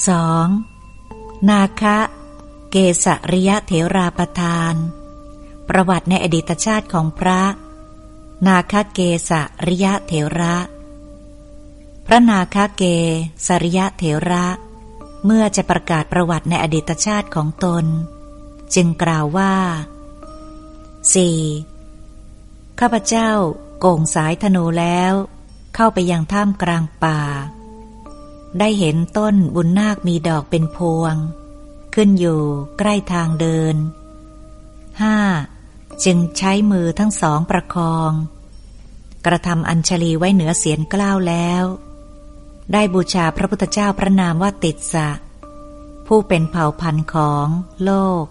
2. นาคะ เกสริยะเถราประทาน ประวัติในอดีตชาติของพระ นาคเกสริยะเถระ พระนาคเกสริยะเถระ เมื่อจะประกาศประวัติในอดีตชาติของตน จึงกล่าวว่า 4. ข้าพเจ้าโก่งสายธนูแล้ว เข้าไปยังท่ามกลางป่า ได้เห็นต้นบุญนาคมีดอกเป็นพวง ขึ้นอยู่ใกล้ทางเดิน 5. จึงใช้มือทั้งสองประคอง กระทำอัญชลีไว้เหนือเสียนกล้าวแล้ว ได้บูชาพระพุทธเจ้าพระนามว่าติดสะ ผู้เป็นเผ่าพันธุ์ของโลก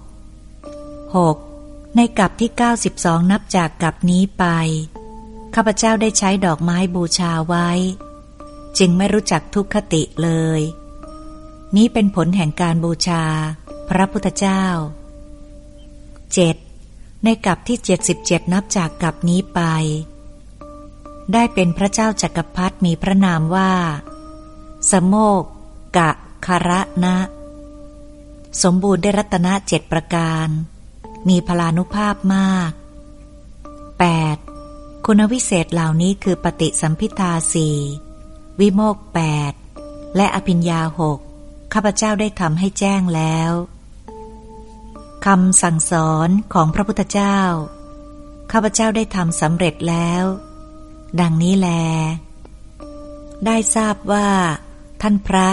6. ในกับที่ 92 นับจากกับนี้ไป ข้าพเจ้าได้ใช้ดอกไม้บูชาไว้ จึงไม่รู้จักทุกขติเลย นี้เป็นผลแห่งการบูชา พระพุทธเจ้า 7. ในกับที่ 77 นับจากกับนี้ไป ได้เป็นพระเจ้าจักรพรรดิมีพระนามว่า สโมกกะคาระนะ สมบูรณ์ได้รัตนะเจ็ดประการ มีพลานุภาพมาก 8. คุณวิเศษเหล่านี้คือปฏิสัมพิทาสี่ วิโมกแปดและอภิญญาหกข้าพเจ้าได้ทำให้แจ้งแล้วคำสั่งสอนของพระพุทธเจ้า ข้าพเจ้าได้ทำสำเร็จแล้ว ดังนี้แล ได้ทราบว่า ท่านพระ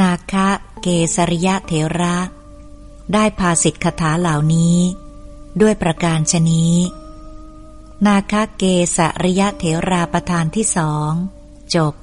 นาคะเกสริยะเถระ ได้พาสิทธิคาถาเหล่านี้ ด้วยประการชนี้ นาคะเกสริยะเถราประธานที่สอง จบ